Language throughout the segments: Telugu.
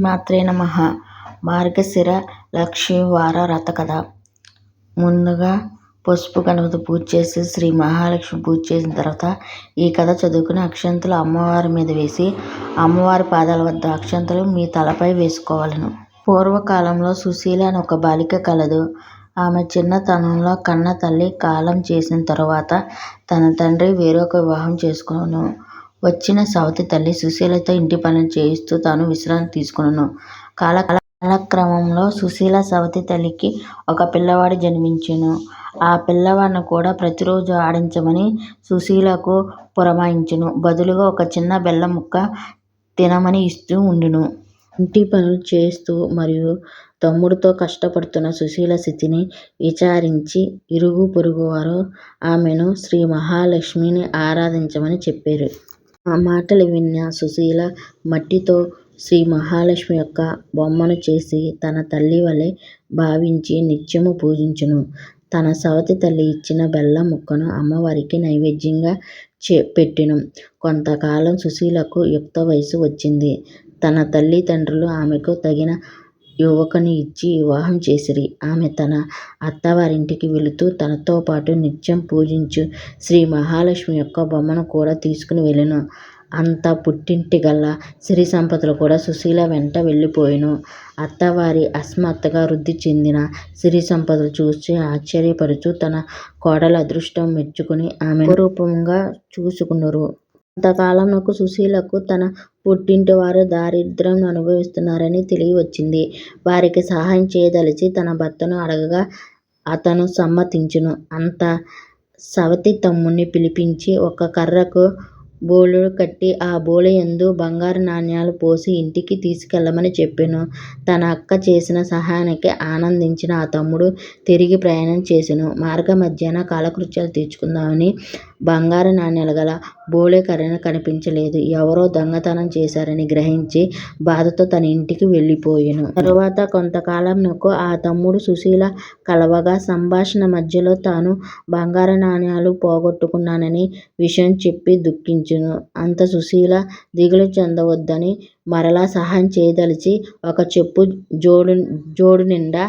శ్రీమాత్రే నమ. మార్గశిర లక్ష్మీవార రథ కథ ముందుగా పసుపు గణపతి పూజ చేసి శ్రీ మహాలక్ష్మి పూజ చేసిన తర్వాత ఈ కథ చదువుకుని అక్షంతలు అమ్మవారి మీద వేసి అమ్మవారి పాదాల వద్ద అక్షంతలు మీ తలపై వేసుకోవాలను. పూర్వకాలంలో సుశీల అని ఒక బాలిక కలదు. ఆమె చిన్నతనంలో కన్న తల్లి కాలం చేసిన తరువాత తన తండ్రి వేరొక వివాహం చేసుకొనెను వచ్చిన సవతి తల్లి సుశీలతో ఇంటి పనులు చేయిస్తూ తాను విశ్రాంతి తీసుకొనెను. కాలక్రమంలో సుశీల సవతి తల్లికి ఒక పిల్లవాడు జన్మించెను. ఆ పిల్లవాడిని కూడా ప్రతిరోజూ ఆడించమని సుశీలకు పురమాయించెను. బదులుగా ఒక చిన్న బెల్లం ముక్క తినమని ఇస్తూ వుండెను. ఇంటి పనులు చేస్తూ మరియు తమ్ముడితో కష్టపడుతున్న సుశీల స్థితిని విచారించి ఇరుగు పొరుగువారు ఆమెను శ్రీ మహాలక్ష్మిని ఆరాధించమని చెప్పారు ఆ మాటలు విన్న సుశీల మట్టితో శ్రీ మహాలక్ష్మి యొక్క బొమ్మను చేసి తన తల్లివలె భావించి నిత్యము పూజించును. తన సవతి తల్లి ఇచ్చిన బెల్లం ముక్కను అమ్మవారికి నైవేద్యంగా పెట్టెను. కొంతకాలం సుశీలకు యుక్త వయసు వచ్చింది. తన తల్లి తండ్రులు ఆమెకు తగిన యువకుని ఇచ్చి వివాహం చేసిరి. ఆమె తన అత్తవారింటికి వెళుతూ తనతో పాటు నిత్యం పూజించు శ్రీ మహాలక్ష్మి యొక్క బొమ్మను కూడా తీసుకుని వెళ్ళెను. అంత పుట్టింటిగల సిరి సంపదలు కూడా సుశీల వెంట వెళ్ళిపోయెను. అత్తవారి అకస్మాత్తుగా వృద్ధి చెందిన సిరి సంపదలు చూచి తన కోడలి అదృష్టం మెచ్చుకుని ఆమెను అపురూపంగా చూచుకొనిరి. నాకు సుశీలకు తన పుట్టింటివారు దారిద్ర్యం అనుభవిస్తున్నారని తెలియవచ్చింది వారికి సహాయం చేయదలచి తన భర్తను అడగగా అతను సమ్మతించెను. అంత సవతి తమ్ముణ్ణి పిలిపించి ఒక కర్రకు బోళెడు కట్టి ఆ బోళెయందు బంగారు నాణ్యాలు పోసి ఇంటికి తీసుకెళ్ళమని చెప్పెను. తన అక్క చేసిన సహాయానికి ఆనందించిన ఆ తమ్ముడు తిరిగి ప్రయాణం చేసెను. మధ్యాహ్న కాలకృత్యాలు తీర్చుకుందామని బంగారు నాణ్యాలు గల బోళె కనిపించలేదు. ఎవరో దొంగతనం చేశారని గ్రహించి బాధతో తన ఇంటికి వెళ్ళిపోయెను. తరువాత కొంతకాలమునకు ఆ తమ్ముడు సుశీల కలవగా సంభాషణ మధ్యలో తాను బంగారు నాణ్యాలు పోగొట్టుకున్నానని విషయం చెప్పి దుఃఖించెను. అంత సుశీల దిగులు చెందవద్దని మరలా సహాయం చేయదలచి ఒక చెప్పు జోడునిండా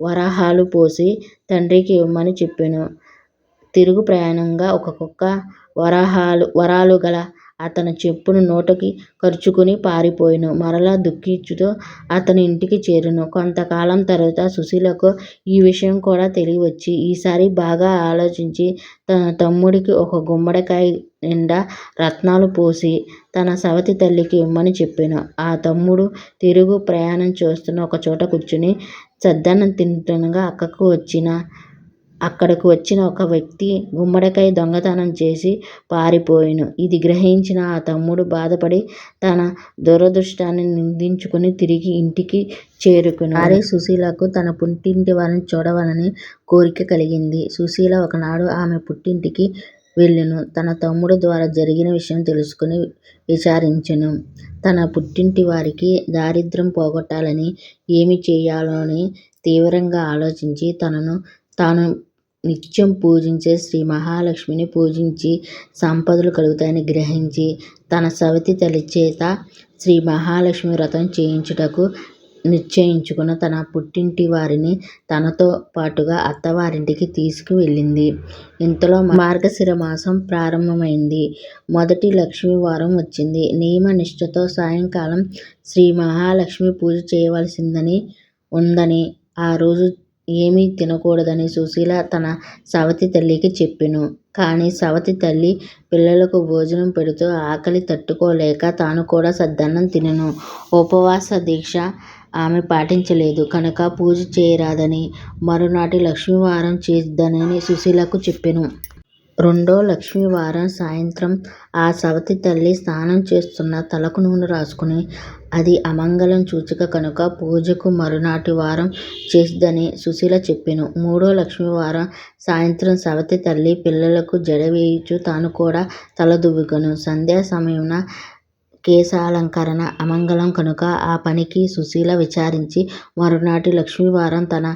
వరహాలు పోసి తండ్రికి ఇవ్వమని చెప్పెను. తిరుగు ప్రయాణంగా ఒక కుక్క వరహాలు వరాలు గల అతని చెప్పును నోటికి కరుచుకుని పారిపోయెను. మరలా దుఃఖించుచూ అతని ఇంటికి చేరెను. కొంతకాలం తరువాత సుశీలకు ఈ విషయం కూడా తెలియవచ్చి ఈసారి బాగా ఆలోచించి తన తమ్ముడికి ఒక గుమ్మడికాయ నిండా రత్నాలు పోసి తన సవతి తల్లికి ఇమ్మని చెప్పెను. ఆ తమ్ముడు తిరుగు ప్రయాణం చేస్తూ ఒకచోట కూర్చుని చద్దన్నం తింటుండగా అక్కకు వచ్చిన అక్కడకు వచ్చిన ఒక వ్యక్తి గుమ్మడికాయ దొంగతనం చేసి పారిపోయెను. ఇది గ్రహించిన ఆ తమ్ముడు బాధపడి తన దురదృష్టాన్ని నిందించుకుని తిరిగి ఇంటికి చేరుకుని ఒకసారి సుశీలకు తన పుట్టింటివారిని చూడవాలని కోరిక కలిగింది. సుశీల ఒకనాడు ఆమె పుట్టింటికి వెళ్ళెను. తన తమ్ముడు ద్వారా జరిగిన విషయం తెలుసుకుని విచారించెను. తన పుట్టింటివారికి దారిద్ర్యం పోగొట్టాలని ఏమి చేయాలోనని తీవ్రంగా ఆలోచించి తనను తాను నిత్యం పూజించే శ్రీ మహాలక్ష్మిని పూజించి సంపదలు కలుగుతాయని గ్రహించి తన సవతి తల్లి చేత శ్రీ మహాలక్ష్మి వ్రతం చేయించుటకు నిశ్చయించుకున్న తన పుట్టింటి వారిని తనతో పాటుగా అత్తవారింటికి తీసుకువెళ్ళింది ఇంతలో మార్గశిర మాసం ప్రారంభమైంది. మొదటి లక్ష్మి వారం వచ్చింది. నియమ నిష్ఠతో సాయంకాలం శ్రీ మహాలక్ష్మి పూజ చేయవలసిందని ఉందని ఆ రోజు ఏమీ తినకూడదని సుశీల తన సవతి తల్లికి చెప్పెను. కాని సవతి తల్లి పిల్లలకు భోజనం పెడుతూ ఆకలి తట్టుకోలేక తాను కూడా సద్దన్నం తినెను. ఉపవాస దీక్ష ఆమె పాటించలేదు కనుక పూజ చేయరాదని మరునాటి లక్ష్మీవారం చేద్దానని సుశీలకు చెప్పెను. రెండో లక్ష్మీవారం సాయంత్రం ఆ సవతి తల్లి స్నానం చేస్తున్న తలకు నూనె రాసుకుని అది అమంగళం సూచిక కనుక పూజకు మరునాటి వారం చేయుడని సుశీల చెప్పెను. మూడో లక్ష్మీవారం సాయంత్రం సవతి తల్లి పిల్లలకు జడ వేయుచూ తాను కూడా తల దువ్వుకొనెను. సంధ్యా సమయమున కేశాలంకరణ అమంగళం కనుక ఆ పనికి సుశీల విచారించి మరునాటి లక్ష్మీవారం తన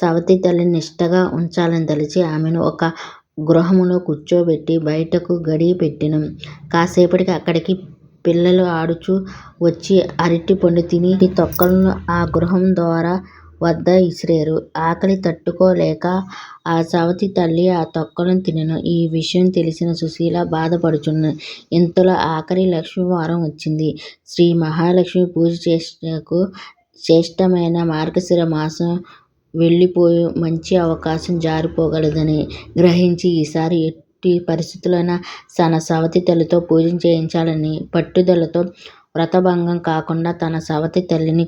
సవతి తల్లిని నిష్ఠగా ఉంచాలని తలచి ఆమెను ఒక గృహములో కూర్చోబెట్టి బయటకు గడియ పెట్టెను. కాసేపటికి అక్కడికి పిల్లలు ఆడుచూ వచ్చి అరటిపండు తిని తొక్కలను ఆ గృహం ద్వారా వద్ద విసిరేరు ఆకలి తట్టుకోలేక ఆ సవతి తల్లి ఆ తొక్కలను తినెను. ఈ విషయం తెలిసిన సుశీల బాధపడుచున్నది. ఇంతలో ఆఖరి లక్ష్మీవారం వచ్చింది. శ్రీ మహాలక్ష్మి పూజ చేయుటకు శ్రేష్టమైన మార్గశిర మాసం వెళ్ళిపోయి మంచి అవకాశం జారిపోగలదని గ్రహించి ఈసారి ఎట్టి పరిస్థితులైనా తన సవతి తల్లితో పూజ చేయించాలని పట్టుదలతో వ్రతభంగం కాకుండా తన సవతి తల్లిని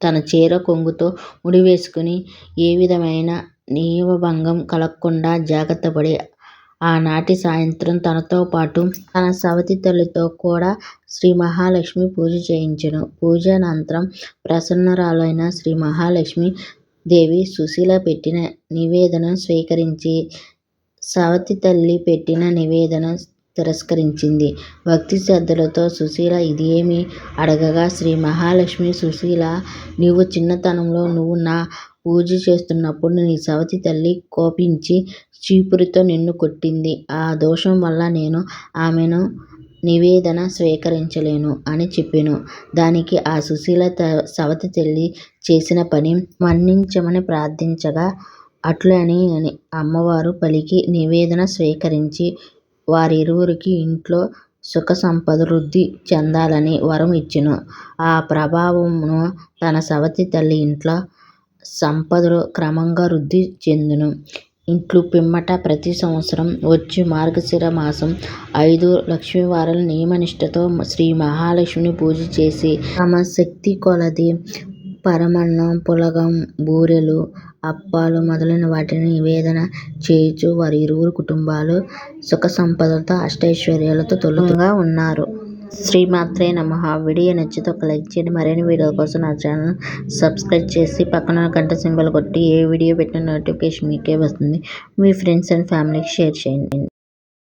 తన చీర కొంగుతో ముడివేసుకుని ఏ విధమైన నియమభంగం కలగకుండా జాగ్రత్తపడి ఆనాటి సాయంత్రం తనతోపాటు తన సవతి తల్లితో కూడా శ్రీమహాలక్ష్మీ పూజ చేయించెను. పూజానంతరం ప్రసన్నురాలైన శ్రీ మహాలక్ష్మి దేవి సుశీల పెట్టిన నివేదన స్వీకరించి సవతి తల్లి పెట్టిన నివేదన తిరస్కరించింది. భక్తి శ్రద్ధలతో సుశీల ఇదేమి అడగగా శ్రీ మహాలక్ష్మి సుశీలా! నీవు చిన్నతనంలో నువ్వు నా పూజ చేస్తున్నప్పుడు నీ సవతి తల్లి కోపించి చీపురుతో నిన్ను కొట్టింది. ఆ దోషం వల్ల నేను ఆమెను నివేదన స్వీకరించలేను అని చెప్పెను. దానికి ఆ సుశీల సవతి తల్లి చేసిన పని మన్నించమని ప్రార్థించగా అట్లనే అమ్మవారు పలికి నివేదన స్వీకరించి వారిరువురికి ఇంట్లో సుఖసంపదలు వృద్ధి చెందాలని వరం ఇచ్చెను. ఆ ప్రభావమును తన సవతి తల్లి ఇంట్లో సంపదలు క్రమంగా వృద్ధి చెందును ఇట్లు పిమ్మట ప్రతి సంవత్సరం వచ్చు మార్గశిర మాసం ఐదు లక్ష్మీవారాలు నియమనిష్టతో శ్రీ మహాలక్ష్మిని పూజ చేసి తమ శక్తికొలది పరమాన్నం, పులగం, బూరెలు, అప్పాలు మొదలైన వాటిని నివేదన చేయుచూ వారి ఇరువురు కుటుంబాలు సుఖసంపదలతో అష్టైశ్వర్యాలతో తులతూగగా ఉన్నారు. శ్రీమాత్రే నమ వీడియో నచ్చితే ఒక లైక్ చేయండి. మరిన్ని వీడియోల కోసం నా ఛానల్ సబ్స్క్రైబ్ చేసి పక్కన గంట సింబల్ కొట్టి ఏ వీడియో పెట్టిన నోటిఫికేషన్ మీకే వస్తుంది. మీ ఫ్రెండ్స్ అండ్ ఫ్యామిలీకి షేర్ చేయండి.